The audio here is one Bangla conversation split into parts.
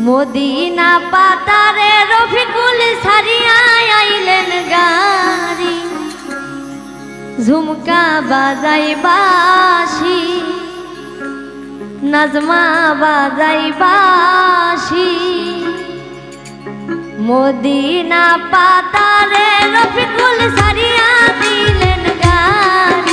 মদিনা পাতারে রফিকুল সারিয়া আইলেন গারি ঝুমকা বাজাই বাসি নাজমা বাজাই বাসি মদিনা পাতারে রফিকুল সারিয়া দিলেন গারি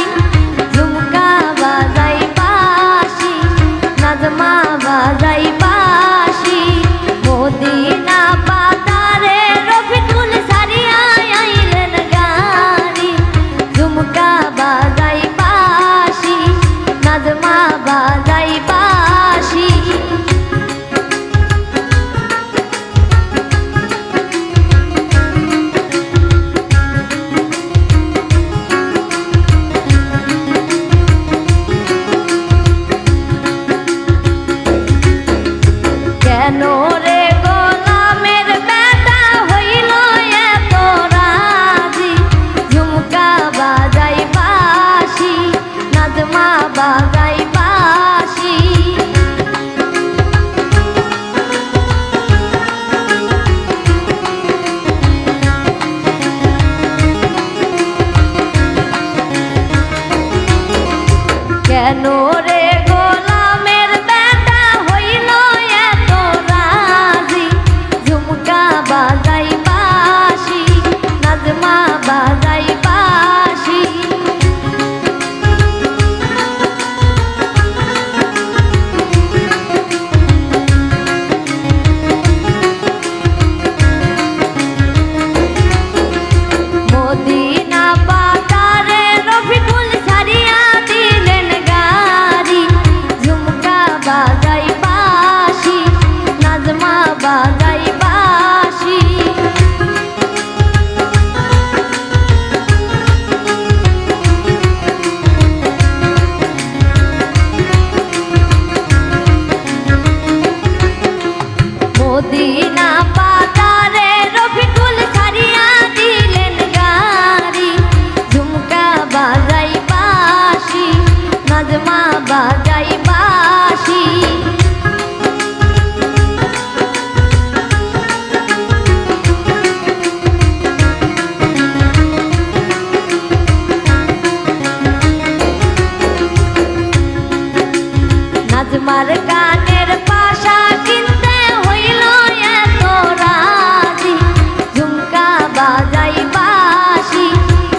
বাজাই বাসি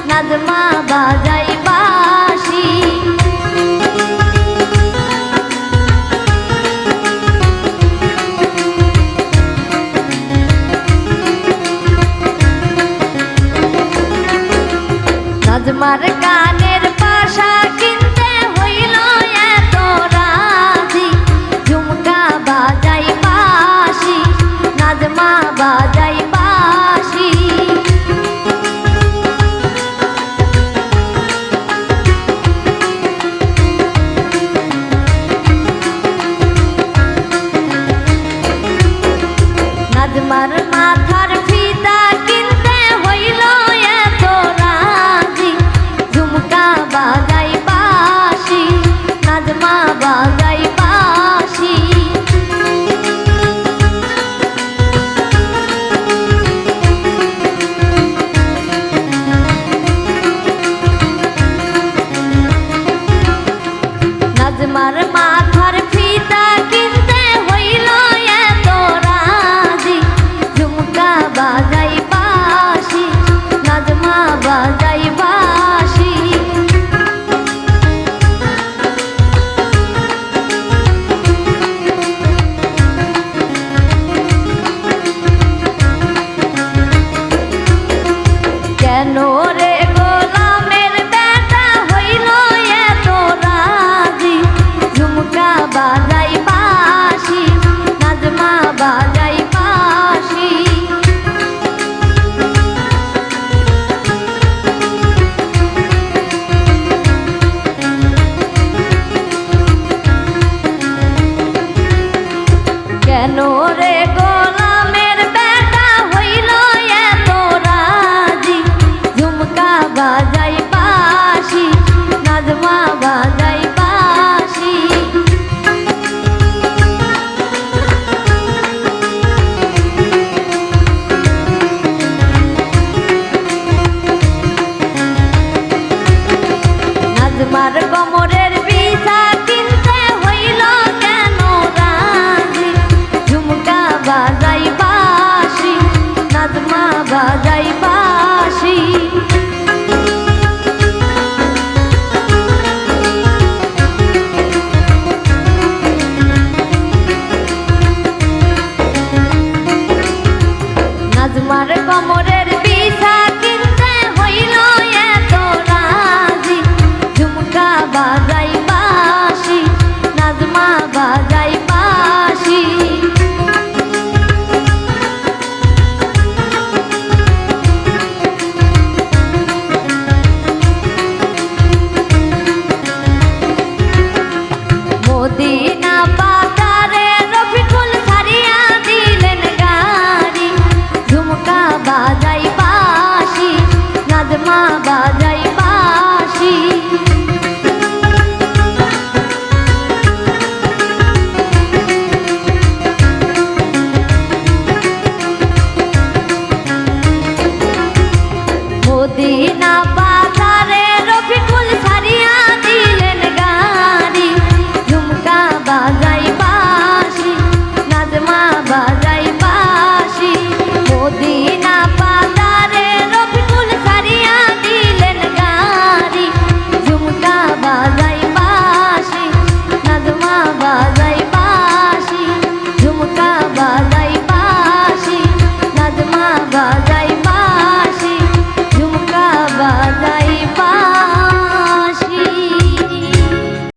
নাজমা বাজাই বাসি নাজমার বাবা কেন